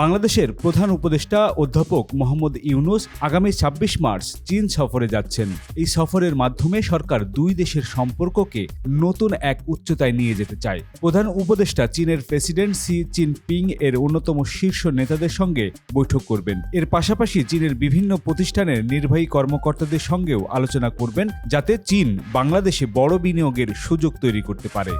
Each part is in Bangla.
বাংলাদেশের প্রধান উপদেষ্টা অধ্যাপক মোহাম্মদ ইউনুস আগামী ছাব্বিশ মার্চ চীন সফরে যাচ্ছেন। এই সফরের মাধ্যমে সরকার দুই দেশের সম্পর্ককে নতুন এক উচ্চতায় নিয়ে যেতে চায়। প্রধান উপদেষ্টা চীনের প্রেসিডেন্ট সি জিনপিং এর অন্যতম শীর্ষ নেতাদের সঙ্গে বৈঠক করবেন। এর পাশাপাশি চীনের বিভিন্ন প্রতিষ্ঠানের নির্বাহী কর্মকর্তাদের সঙ্গেও আলোচনা করবেন, যাতে চীন বাংলাদেশে বড় বিনিয়োগের সুযোগ তৈরি করতে পারে।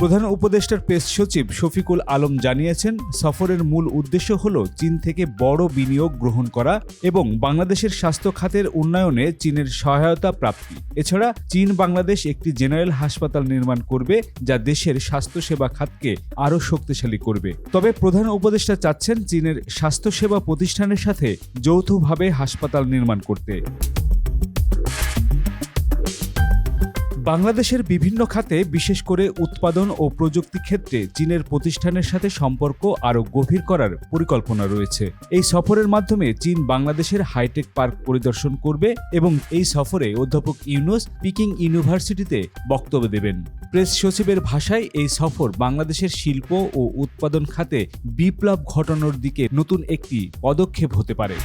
প্রধান উপদেষ্টার প্রেস সচিব শফিকুল আলম জানিয়েছেন, সফরের মূল উদ্দেশ্য হল চীন থেকে বড় বিনিয়োগ গ্রহণ করা এবং বাংলাদেশের স্বাস্থ্য খাতের উন্নয়নে চীনের সহায়তা প্রাপ্তি। এছাড়া চীন বাংলাদেশ একটি জেনারেল হাসপাতাল নির্মাণ করবে যা দেশের স্বাস্থ্যসেবা খাতকে আরও শক্তিশালী করবে। তবে প্রধান উপদেষ্টা চাচ্ছেন চীনের স্বাস্থ্যসেবা প্রতিষ্ঠানের সাথে যৌথভাবে হাসপাতাল নির্মাণ করতে। বাংলাদেশের বিভিন্ন খাতে বিশেষ করে উৎপাদন ও প্রযুক্তি ক্ষেত্রে চীনের প্রতিষ্ঠানের সাথে সম্পর্ক আরও গভীর করার পরিকল্পনা রয়েছে। এই সফরের মাধ্যমে চীন বাংলাদেশের হাইটেক পার্ক পরিদর্শন করবে এবং এই সফরে অধ্যাপক ইউনুস পিকিং ইউনিভার্সিটিতে বক্তব্য দেবেন। প্রেস সচিবের ভাষায় এই সফর বাংলাদেশের শিল্প ও উৎপাদন খাতে বিপ্লব ঘটানোর দিকে নতুন একটি পদক্ষেপ হতে পারে।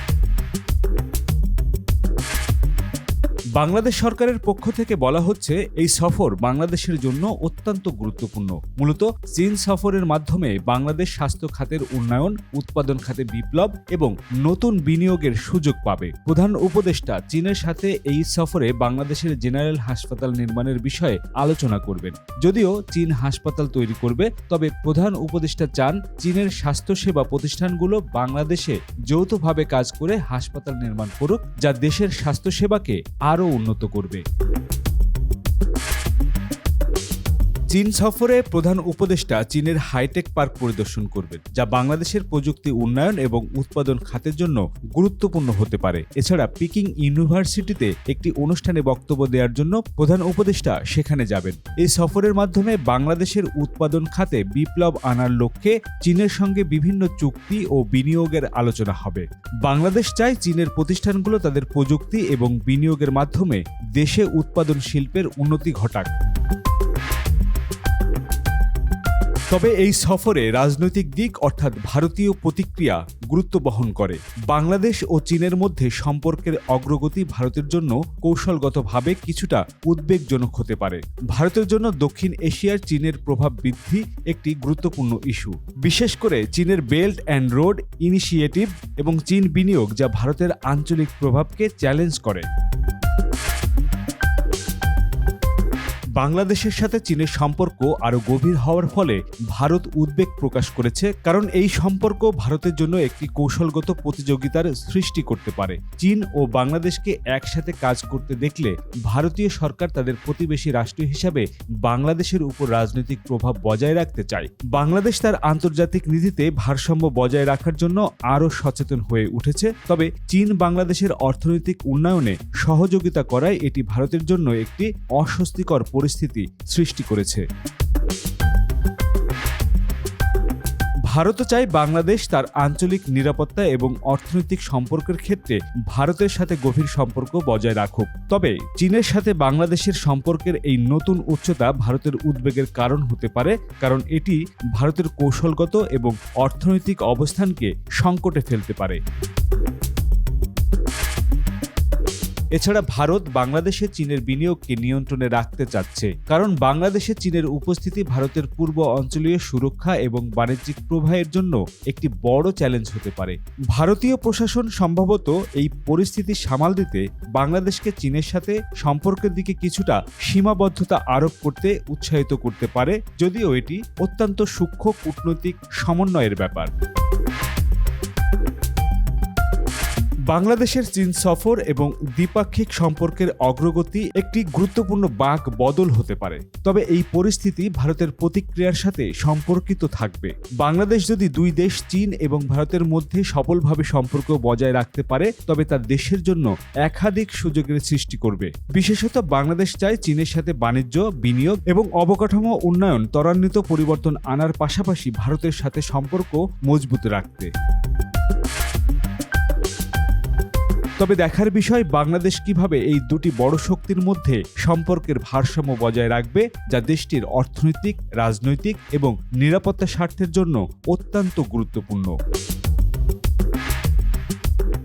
বাংলাদেশ সরকারের পক্ষ থেকে বলা হচ্ছে, এই সফর বাংলাদেশের জন্য অত্যন্ত গুরুত্বপূর্ণ। মূলত চীন সফরের মাধ্যমে বাংলাদেশ স্বাস্থ্য খাতের উন্নয়ন, উৎপাদন খাতে বিপ্লব এবং নতুন বিনিয়োগের সুযোগ পাবে। প্রধান উপদেষ্টা চীনের সাথে এই সফরে বাংলাদেশের জেনারেল হাসপাতাল নির্মাণের বিষয়ে আলোচনা করবেন। যদিও চীন হাসপাতাল তৈরি করবে, তবে প্রধান উপদেষ্টা চান চীনের স্বাস্থ্যসেবা প্রতিষ্ঠানগুলো বাংলাদেশে যৌথভাবে কাজ করে হাসপাতাল নির্মাণ করুক, যা দেশের স্বাস্থ্যসেবাকে আরও উন্নত করবে। চীন সফরে প্রধান উপদেষ্টা চীনের হাইটেক পার্ক পরিদর্শন করবেন, যা বাংলাদেশের প্রযুক্তি উন্নয়ন এবং উৎপাদন খাতের জন্য গুরুত্বপূর্ণ হতে পারে। এছাড়া পিকিং ইউনিভার্সিটিতে একটি অনুষ্ঠানে বক্তব্য দেওয়ার জন্য প্রধান উপদেষ্টা সেখানে যাবেন। এই সফরের মাধ্যমে বাংলাদেশের উৎপাদন খাতে বিপ্লব আনার লক্ষ্যে চীনের সঙ্গে বিভিন্ন চুক্তি ও বিনিয়োগের আলোচনা হবে। বাংলাদেশ চায় চীনের প্রতিষ্ঠানগুলো তাদের প্রযুক্তি এবং বিনিয়োগের মাধ্যমে দেশে উৎপাদন শিল্পের উন্নতি ঘটাক। তবে এই সফরে রাজনৈতিক দিক অর্থাৎ ভারতীয় প্রতিক্রিয়া গুরুত্ব বহন করে। বাংলাদেশ ও চীনের মধ্যে সম্পর্কের অগ্রগতি ভারতের জন্য কৌশলগতভাবে কিছুটা উদ্বেগজনক হতে পারে। ভারতের জন্য দক্ষিণ এশিয়ার চীনের প্রভাব বৃদ্ধি একটি গুরুত্বপূর্ণ ইস্যু। বিশেষ করে চীনের বেল্ট অ্যান্ড রোড ইনিশিয়েটিভ এবং চীন বিনিয়োগ যা ভারতের আঞ্চলিক প্রভাবকে চ্যালেঞ্জ করে। বাংলাদেশের সাথে চীনের সম্পর্ক আরও গভীর হওয়ার ফলে ভারত উদ্বেগ প্রকাশ করেছে, কারণ এই সম্পর্ক ভারতের জন্য একটি কৌশলগত প্রতিযোগিতার সৃষ্টি করতে পারে। চীন ও বাংলাদেশকে একসাথে কাজ করতে দেখলে ভারতীয় সরকার তাদের প্রতিবেশী রাষ্ট্র হিসাবে বাংলাদেশের উপর রাজনৈতিক প্রভাব বজায় রাখতে চায়। বাংলাদেশ তার আন্তর্জাতিক নীতিতে ভারসাম্য বজায় রাখার জন্য আরও সচেতন হয়ে উঠেছে, তবে চীন বাংলাদেশের অর্থনৈতিক উন্নয়নে সহযোগিতা করায় এটি ভারতের জন্য একটি অস্বস্তিকর পরিস্থিতি সৃষ্টি করেছে। ভারতও চায় বাংলাদেশ তার আঞ্চলিক নিরাপত্তা এবং অর্থনৈতিক সম্পর্কের ক্ষেত্রে ভারতের সাথে গভীর সম্পর্ক বজায় রাখুক। তবে চীনের সাথে বাংলাদেশের সম্পর্কের এই নতুন উচ্চতা ভারতের উদ্বেগের কারণ হতে পারে, কারণ এটি ভারতের কৌশলগত এবং অর্থনৈতিক অবস্থানকে সংকটে ফেলতে পারে। এছাড়া ভারত বাংলাদেশে চীনের বিনিয়োগকে নিয়ন্ত্রণে রাখতে চাচ্ছে। কারণ বাংলাদেশে চীনের উপস্থিতি ভারতের পূর্ব অঞ্চলীয় সুরক্ষা এবং বাণিজ্যিক প্রবাহের জন্য একটি বড় চ্যালেঞ্জ হতে পারে। ভারতীয় প্রশাসন সম্ভবত এই পরিস্থিতি সামাল দিতে বাংলাদেশকে চীনের সাথে সম্পর্কের দিকে কিছুটা সীমাবদ্ধতা আরোপ করতে উৎসাহিত করতে পারে, যদিও এটি অত্যন্ত সূক্ষ্ম কূটনৈতিক সমন্বয়ের ব্যাপার। বাংলাদেশের চীন সফর এবং দ্বিপাক্ষিক সম্পর্কের অগ্রগতি একটি গুরুত্বপূর্ণ বাঁক বদল হতে পারে। তবে এই পরিস্থিতি ভারতের প্রতিক্রিয়ার সাথে সম্পর্কিত থাকবে। বাংলাদেশ যদি দুই দেশ, চীন এবং ভারতের মধ্যে সফলভাবে সম্পর্ক বজায় রাখতে পারে, তবে তার দেশের জন্য একাধিক সুযোগের সৃষ্টি করবে। বিশেষত বাংলাদেশ চায় চীনের সাথে বাণিজ্য, বিনিয়োগ এবং অবকাঠামো উন্নয়ন ত্বরান্বিত পরিবর্তন আনার পাশাপাশি ভারতের সাথে সম্পর্ক মজবুত রাখতে। তবে দেখার বিষয়, বাংলাদেশ কীভাবে এই দুটি বড় শক্তির মধ্যে সম্পর্কের ভারসাম্য বজায় রাখবে যা দেশটির অর্থনৈতিক, রাজনৈতিক এবং নিরাপত্তা স্বার্থের জন্য অত্যন্ত গুরুত্বপূর্ণ।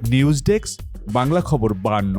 নিউজ ডেস্ক, বাংলা খবর বান্ন।